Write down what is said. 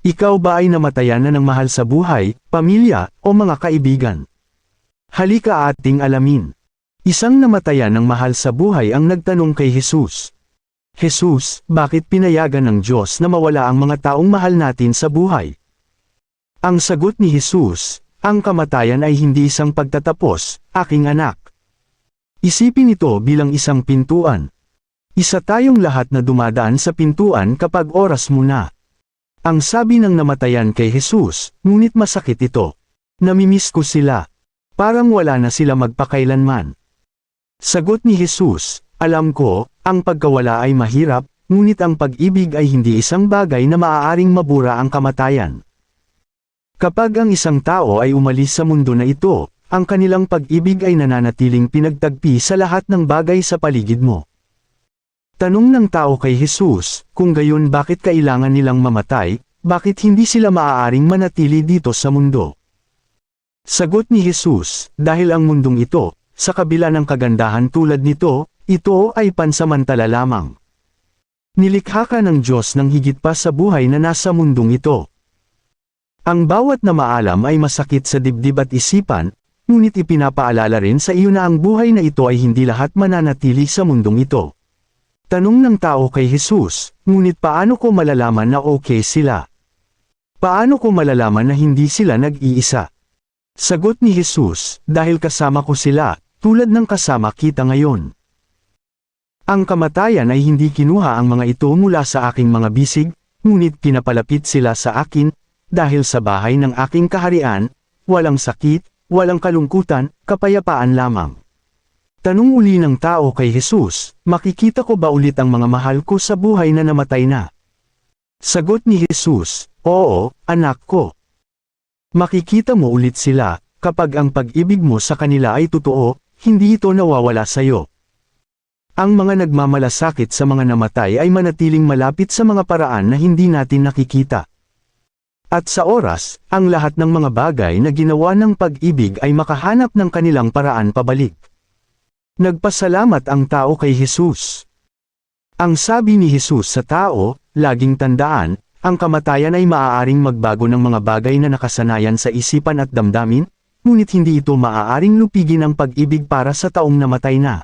Ikaw ba ay namatayan na ng mahal sa buhay, pamilya, o mga kaibigan? Halika ating alamin. Isang namatayan ng mahal sa buhay ang nagtanong kay Jesus. Jesus, bakit pinayagan ng Diyos na mawala ang mga taong mahal natin sa buhay? Ang sagot ni Jesus, ang kamatayan ay hindi isang pagtatapos, aking anak. Isipin ito bilang isang pintuan. Isa tayong lahat na dumadaan sa pintuan kapag oras mo na. Ang sabi ng namatayan kay Jesus, ngunit masakit ito. Namimiss ko sila. Parang wala na sila magpakailanman. Sagot ni Jesus, alam ko, ang pagkawala ay mahirap, ngunit ang pag-ibig ay hindi isang bagay na maaaring mabura ang kamatayan. Kapag ang isang tao ay umalis sa mundo na ito, ang kanilang pag-ibig ay nananatiling pinagtagpi sa lahat ng bagay sa paligid mo. Tanong ng tao kay Jesus, kung gayon bakit kailangan nilang mamatay, bakit hindi sila maaaring manatili dito sa mundo? Sagot ni Jesus, dahil ang mundong ito, sa kabila ng kagandahan tulad nito, ito ay pansamantala lamang. Nilikha ka ng Diyos ng higit pa sa buhay na nasa mundong ito. Ang bawat na maalam ay masakit sa dibdib at isipan, ngunit ipinapaalala rin sa iyo na ang buhay na ito ay hindi lahat mananatili sa mundong ito. Tanong ng tao kay Jesus, ngunit paano ko malalaman na okay sila? Paano ko malalaman na hindi sila nag-iisa? Sagot ni Jesus, dahil kasama ko sila, tulad ng kasama kita ngayon. Ang kamatayan ay hindi kinuha ang mga ito mula sa aking mga bisig, ngunit pinapalapit sila sa akin, dahil sa bahay ng aking kaharian, walang sakit, walang kalungkutan, kapayapaan lamang. Tanong uli ng tao kay Jesus, makikita ko ba ulit ang mga mahal ko sa buhay na namatay na? Sagot ni Jesus, oo, anak ko. Makikita mo ulit sila, kapag ang pag-ibig mo sa kanila ay totoo, hindi ito nawawala sa iyo. Ang mga nagmamalasakit sa mga namatay ay manatiling malapit sa mga paraan na hindi natin nakikita. At sa oras, ang lahat ng mga bagay na ginawa ng pag-ibig ay makahanap ng kanilang paraan pabalik. Nagpasalamat ang tao kay Jesus. Ang sabi ni Jesus sa tao, laging tandaan, ang kamatayan ay maaaring magbago ng mga bagay na nakasanayan sa isipan at damdamin, ngunit hindi ito maaaring lupigin ang pag-ibig para sa taong namatay na.